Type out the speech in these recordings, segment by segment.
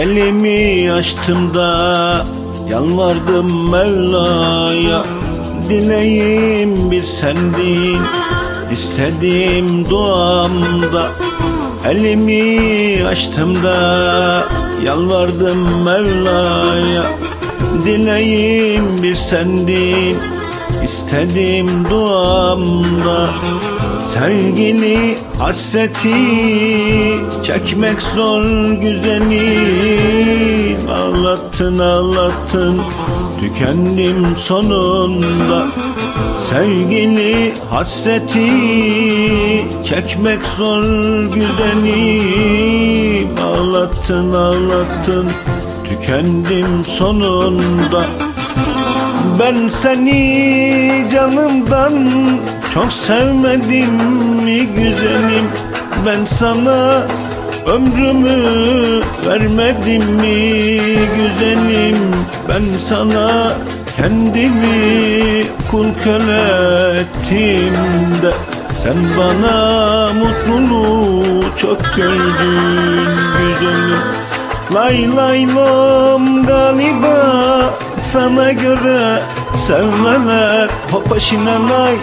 Elimi açtım da yalvardım Mevla'ya Dileğim bir sendin istedim duamda. Elimi açtım da yalvardım Mevla'ya Dileğim bir sendin istedim duamda Sevgili hasreti çekmek zor güzelim Ağlattın ağlattın tükendim sonunda. Sevgili hasreti çekmek zor güzelim Ağlattın ağlattın tükendim sonunda ben seni canımdan çok sevmedim mi güzelim? Ben sana ömrümü vermedim mi güzelim? Ben sana kendimi kul köle ettim de Sen bana mutluluğu çok gördün güzelim. Lay lay lom galiba sana göre sevmeler Hopaşina lay.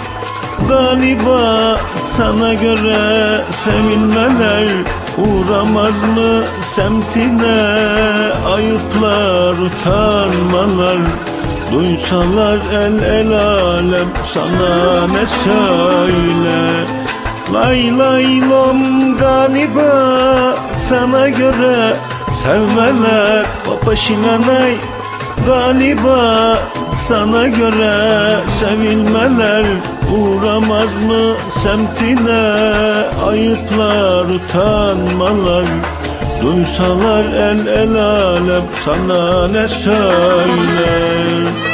Galiba sana göre sevilmeler Uğramaz mı semtine? Ayıplar utanmalar. Duysalar el el alem sana ne söyler Lay lay lom galiba sana göre sevmeler. Papaşinanay galiba sana göre sevilmeler Uğramaz mı semtine? Ayıplar utanmalar Duysalar el el alem sana ne söyler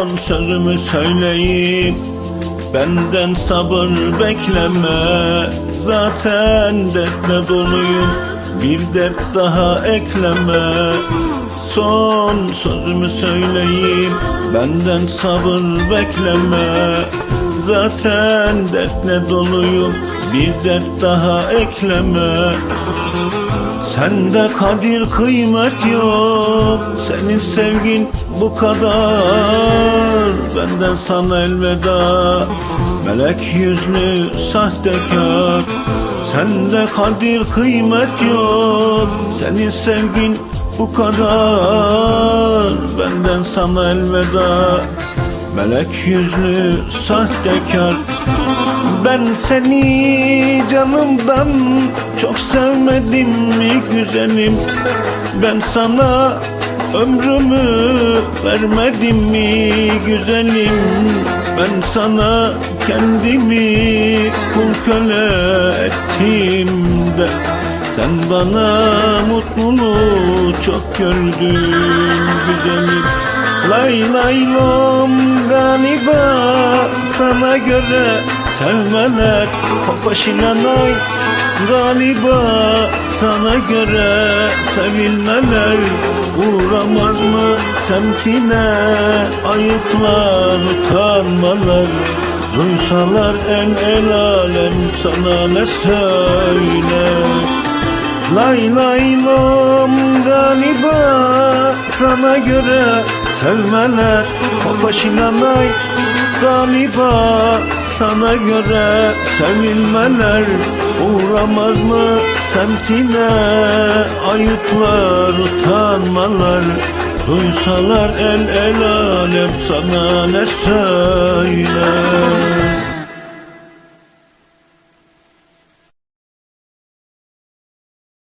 Son sözümü söyleyeyim Benden sabır bekleme. Zaten dertle doluyum Bir dert daha ekleme. Son sözümü söyleyeyim Benden sabır bekleme. Zaten dertle doluyum Bir dert daha ekleme Sende kadir kıymet yok Senin sevgin bu kadar. Benden sana elveda Melek yüzlü sahtekar. Sende kadir kıymet yok Senin sevgin bu kadar. Benden sana elveda Melek yüzlü sahtekar Ben seni canımdan çok sevmedim mi güzelim? Ben sana ömrümü vermedim mi güzelim? Ben sana kendimi kul köle ettim de Sen bana mutluluğu çok gördün güzelim. Lay lay lom galiba sana göre sevmeler Papaşinanay galiba sana göre sevilmeler. Uğramaz mı semtine ayıplar utanmalar? Duysalar en el alem sana ne söyler? Lay lay lom galiba sana göre sevmeler. Papaşinanay galiba sana göre sevilmeler Uğramaz mı? Semtine ayıplar utanmalar. Duysalar el el alem sana ne söyler